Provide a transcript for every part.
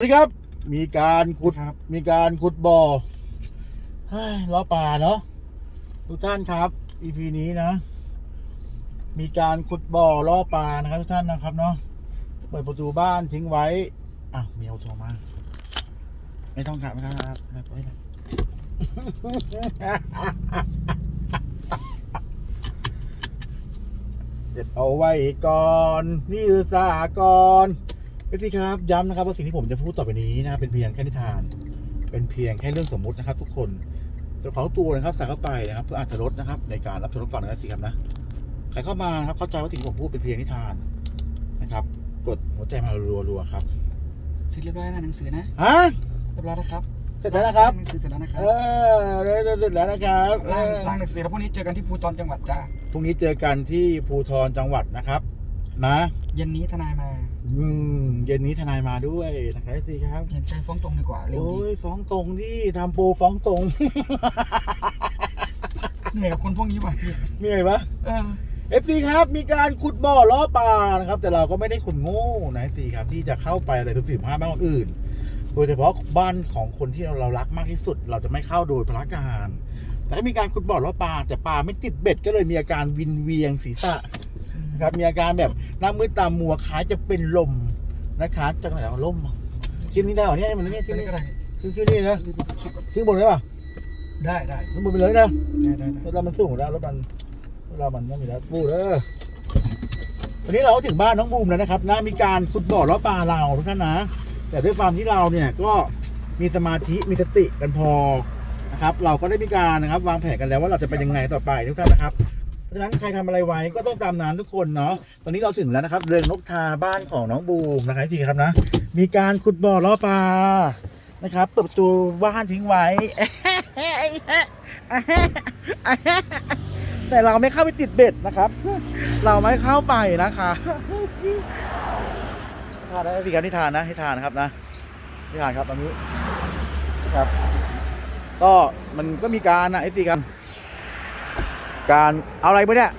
สวัสดีครับมีการขุดครับ มีการขุดบ่อเฮ้ยล้อป่าเนาะทุกท่านครับ EP นี้นะ มีการขุดบ่อล้อป่านะครับทุกท่านนะครับเนาะเปิดประตูบ้านทิ้งไว้อะเมียวโทรมา ไม่ต้องครับไม่ต้องครับไม่ต้องครับเด็ดเอาไว้ก่อน นี่คือสากรณ์ เอฟซีครับย้ำนะครับว่าสิ่งที่ผมจะพูดต่อไปนี้นะครับเป็นเพียงแค่นิทาน เป็นเพียงแค่เรื่องสมมุตินะครับ ทุกคนเจ้าของตัวนะครับใส่เข้าไปนะครับ เพื่ออาจจะลดนะครับ ในการรับชมรับฟังนะครับสิครับนะใครเข้ามานะครับเข้าใจว่าสิ่งที่ผมพูดเป็นเพียงนิทานนะครับ กดหัวใจมารัวๆครับเสร็จเรียบร้อยนะหนังสือนะฮะเรียบร้อยแล้วครับเสร็จแล้วนะครับหนังสือเสร็จแล้วนะครัเอบอเสร็จแล้วนะครับเอล่างอล่างหนังสือแล้วพรุ่งนี้เจอกันที่ภูตอนจังหวัดจ้าพรุ่งนี้เจอกันที่ภูทรจังหวัดนะครับ นะ เย็นนี้ทนายมาอืมเย็นนี้ทนายมาด้วยนะครับเอฟซีครับ เห็นใจฟ้องตรงดีกว่าเร็วโอ้ดียฟ้องตรงดิทำโปรฟ้องตรง เหนื่อยกับคนพวกนี้ว่ะพี่เหนื่อยปะ เออ เอฟซีครับมีการขุดบ่อล้อปลานะครับ แต่เราก็ไม่ได้คนโง่นะเอฟซีครับที่จะเข้าไปอะไรทุกสิ่งห้ามบ้านคนอื่น โดยเฉพาะบ้านของคนที่เราเรารักมากที่สุด เราจะไม่เข้าโดยพละการแต่ถ้ามีการขุดบ่อล้อปลาแต่ปลาไม่ติดเบ็ดก็เลยมีอาการวินเวียงศีรษะ นะครับมีอาการแบบหน้ามืดตามัวคล้ายจะเป็นลมนะคะจังหวะล่มคลิปนี้ได้เหรอเนี่ยมันนี่คลิก็ปได้นี้ก็ได้คลิปนี้นะรีบไปคลิปก่อนขึ้นบนได้ปะได้ได้ขึ้นบนไปเลยนะได้ได้ได้รถเรามันสูงอยู่แล้วรถมันรถเรามันไม่มีแล้วบูเด้อวันนี้เราก็ถึงบ้านน้องบูมแล้วนะครับนะมีการฟุตบอลล้อปลาเราทุกท่านนะ แต่ด้วยความที่เราเนี่ยก็มีสมาธิมีสติกันพอนะครับ เราก็ได้มีการนะครับ วางแผนกันแล้วว่าเราจะไปยังไงต่อไปทุกท่านนะครับ เพราะฉะนั้นใครทำอะไรไว้ก็ต้องตามนั้นทุกคนเนาะตอนนี้เราถึงแล้วนะครับ เรือนนกทาบ้านของน้องบูมนะครับทีครับนะ มีการขุดบ่อล้อปลานะครับเปิดประตูบ้านทิ้งไว้แต่เราไม่เข้าไปติดเบ็ดนะครับ เราไม่เข้าไปนะคะทานนะสิครับนิทานนะนิทานนะครับนะนิทานครับตอนนี้ครับ ก็มันก็มีการนะไอ้สิกัน การเอาอะไรไปเนี่ย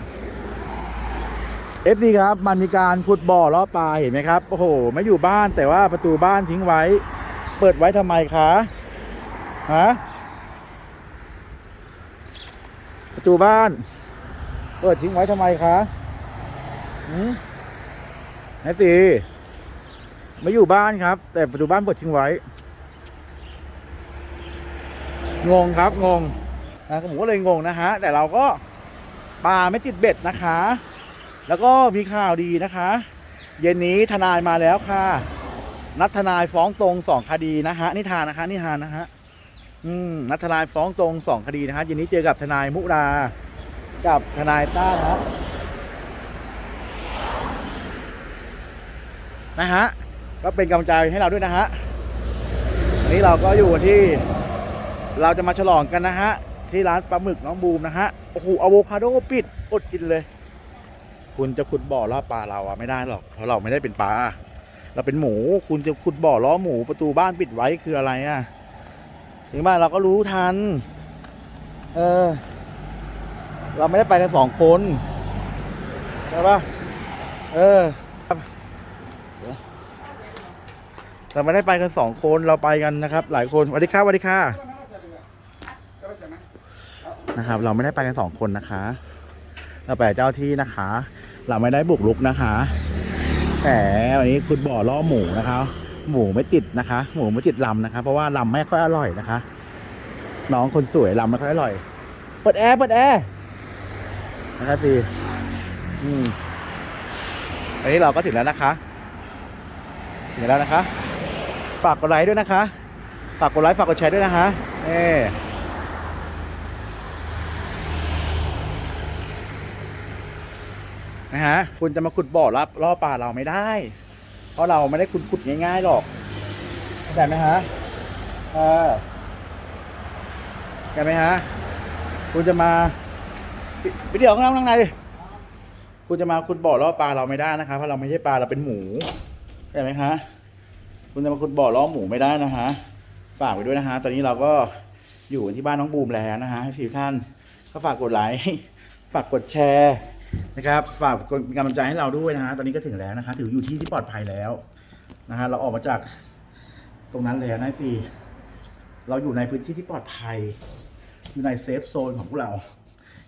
เอฟซีครับมันมีการขุดบ่อล้อปลาเห็นไหมครับโอ้โหไม่อยู่บ้านแต่ว่าประตูบ้านทิ้งไว้ เปิดไว้ทำไมคะฮะประตูบ้าน เปิดทิ้งไว้ทำไมคะหืมไอ้ตีไม่อยู่บ้านครับ แต่ประตูบ้านเปิดทิ้งไว้งงครับงงนะผมก็เลยงงนะฮะแต่เราก็ ปลาไม่ติดเบ็ดนะคะ แล้วก็มีข่าวดีนะคะ เย็นนี้ทนายมาแล้วค่ะ นัดทนายฟ้องตรงสองคดีนะฮะนิทานนะคะนิทานนะฮะอืมนัดทนายฟ้องตรงสองคดีนะฮะเย็นนี้เจอกับทนายมุรา กับทนายต้านะนะฮะก็เป็นกำลังใจให้เราด้วยนะฮะวันนี้เราก็อยู่ที่เราจะมาฉลองกันนะฮะ ที่ร้านปลาหมึกน้องบูมนะฮะ โอ้โหอะโวคาโดปิดอดกินเลย คุณจะขุดบ่อล่อปลาเราอะไม่ได้หรอก เพราะเราไม่ได้เป็นปลา เราเป็นหมู คุณจะขุดบ่อล้อหมูประตูบ้านปิดไว้คืออะไรอะถึงบ้านเราก็รู้ทัน เออ เราไม่ได้ไปกันสองคนใช่ปะเออเราไม่ได้ไปกันสองคนเราไปกันนะครับ หลายคนสวัสดีครับสวัสดีค่ะ นะครับ เราไม่ได้ไปกันสองคนนะคะ เราไปเจ้าที่นะคะ เราไม่ได้บุกรุกนะคะ แต่วันนี้คุณบ่อล่อหมูนะคะ หมูไม่ติดนะคะ หมูไม่ติดลำนะคะ เพราะว่าลำไม่ค่อยอร่อยนะคะ น้องคนสวยลำไม่ค่อยอร่อย เปิดแอร์เปิดแอร์นะครับพี่อืมอันนี้เราก็ถึงแล้วนะคะถึงแล้วนะคะ ฝากกดไลค์ด้วยนะคะ ฝากกดไลค์ฝากกดแชร์ด้วยนะคะนี่ นะฮะคุณจะมาขุดบ่อรับล่อปลาเราไม่ได้ เพราะเราไม่ได้คุณขุดง่าย ๆหรอกเข้าใจไหมฮะเออเข้าใจไหมฮะคุณจะมาไปเดี๋ยวข้างล่างข้างในดิคุณจะมาคุณบ่อล่อปลาเราไม่ได้นะคะเพราะเราไม่ใช่ปลาเราเป็นหมูเข้าใจไหมคะคุณจะมาคุณบ่อล่อหมูไม่ได้นะคะฝากไว้ด้วยนะคะตอนนี้เราก็อยู่ที่บ้านน้องบูมแล้วนะคะให้สี่ท่านก็ฝากกดไลค์ฝากกดแชร์ นะครับฝากกดเป็นกำลังใจให้เราด้วยนะฮะตอนนี้ก็ถึงแล้วนะคะถืออยู่ที่ที่ปลอดภัยแล้วนะฮะเราออกมาจากตรงนั้นเลยนะฟีเราอยู่ในพื้นที่ที่ปลอดภัย อยู่ในเซฟโซนของพวกเรา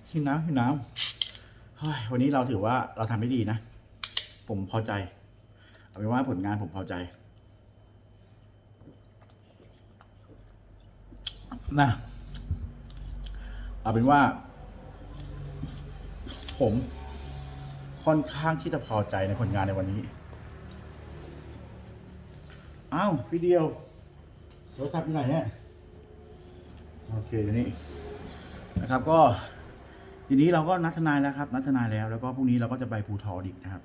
หิวน้ำหิวน้ำเฮ้ยวันนี้เราถือว่าเราทำได้ดีนะ ผมพอใจเอาเป็นว่าผลงานผมพอใจนะเอาเป็นว่า ผมค่อนข้างที่จะพอใจในผลงานในวันนี้ อ้าวพี่เดียวโทรศัพท์อยู่ไหนเนี่ยโอเคเดี๋ยวนี้นะครับ ก็ทีนี้เราก็นัดทนายแล้วครับ นัดทนายแล้ว แล้วก็พรุ่งนี้เราก็จะไปภูทออีกนะครับ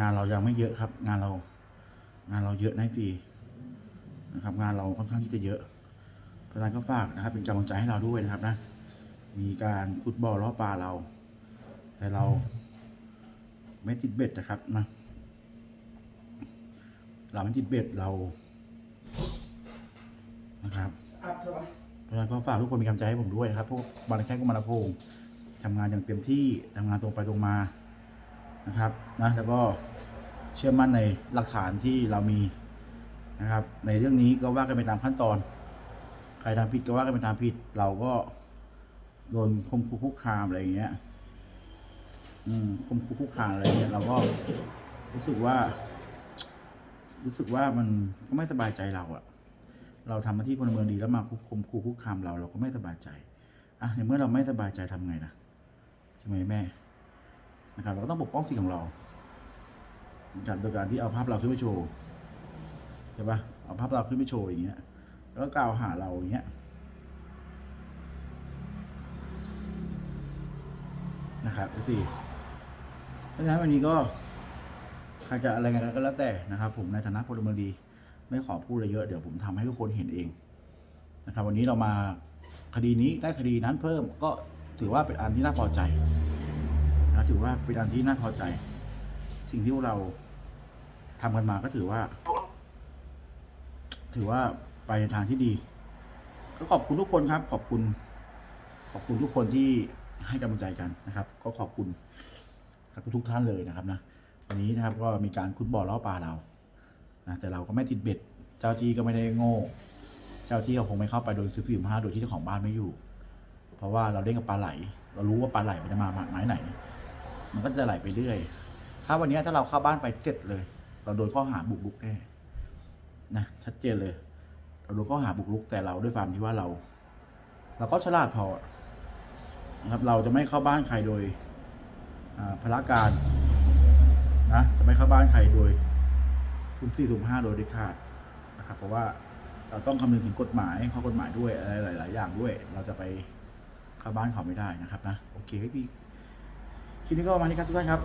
งานเรายังไม่เยอะครับ งานเรา งานเราเยอะนะฟรีนะครับ งานเราค่อนข้างที่จะเยอะเพราะนั้นก็ฝากนะครับ เป็นกำลังใจให้เราด้วยนะครับนะ มีการขุดบ่อล้อปลาเรา แต่เราไม่ติดเบ็ดนะครับนะเราไม่ติดเบ็ดเรานะครับอัพใช่ปะเพราะฉะนั้นก็ฝากทุกคนเป็นกำลังใจให้ผมด้วยนะครับพวกบาลแค่กุมารพงศ์ทำงานอย่างเต็มที่ทำงานตรงไปตรงมานะครับนะแล้วก็เชื่อมั่นในหลักฐานที่เรามีนะครับ ในเรื่องนี้ก็ว่ากันไปตามขั้นตอน ใครทำผิดก็ว่ากันไปตามผิด เราก็โดนคมคูคุกคามอะไรอย่างเงี้ยอืม คมคู่คุกคามอะไรเงี้ยเราก็รู้สึกว่า รู้สึกว่ามันก็ไม่สบายใจเราอะเราทำหน้าที่พลเมืองดีแล้วมาคุกคมคู่คุกคามเราเราก็ไม่สบายใจอะในเมื่อเราไม่สบายใจทำไงนะใช่ไหมแม่นะครับ เราก็ต้องปกป้องสิทธิ์ของเรานะครับโดยการที่เอาภาพเราขึ้นไปโชว์ใช่ปะเอาภาพเราขึ้นไปโชว์อย่างเงี้ย แล้วก็กล่าวหาเราอย่างเงี้ยนะครับสี่ เพราะฉะนั้นวันนี้ก็ใครจะอะไรกันก็แล้วแต่นะครับ ผมในฐานะพลเมืองดี ไม่ขอพูดอะไรเยอะเดี๋ยวผมทำให้ทุกคนเห็นเองนะครับ วันนี้เรามาคดีนี้ได้คดีนั้นเพิ่มก็ถือว่าเป็นอันที่น่าพอใจนะถือว่าเป็นอันที่น่าพอใจ สิ่งที่เราทำกันมาก็ถือว่า ถือว่าไปในทางที่ดี ก็ขอบคุณทุกคนครับ ขอบคุณ ขอบคุณทุกคนที่ให้กำลังใจกันนะครับ ก็ขอบคุณับทุกท่านเลยนะครับนะวันนี้นะครับก็มีการคุดบ่อลล้อปลาเรานะแต่เราก็ไม่ติดเบ็ด เจ้าที่ก็ไม่ได้โง่ เจ้าที่เขาคงไม่เข้าไปโดยซื้อฟิล์มห้าโดยที่เจ้าของบ้านไม่อยู่ เพราะว่าเราเล่นกับปลาไหล เรารู้ว่าปลาไหลมันจะมาหมายไหน มันก็จะไหลไปเรื่อย ถ้าวันนี้ถ้าเราเข้าบ้านไปเสร็จเลย เราโดนข้อหาบุกรุกแน่นะชัดเจนเลย เราโดนข้อหาบุกรุกแต่เราด้วยความที่ว่าเรา เราก็ฉลาดพอนะครับเราจะไม่เข้าบ้านใครโดย พละการนะจะไม่เข้าบ้านใครโดยสุ่มสี่สุ่มห้าโดยเด็ดขาดนะครับเพราะว่าเราต้องคำนึงถึงกฎหมายข้อกฎหมายด้วยอะไรหลาย ๆ อย่างด้วย เราจะไปเข้าบ้านเขาไม่ได้นะครับนะโอเคพี่คลิปนี้ก็ประมาณนี้ครับทุกท่านครับ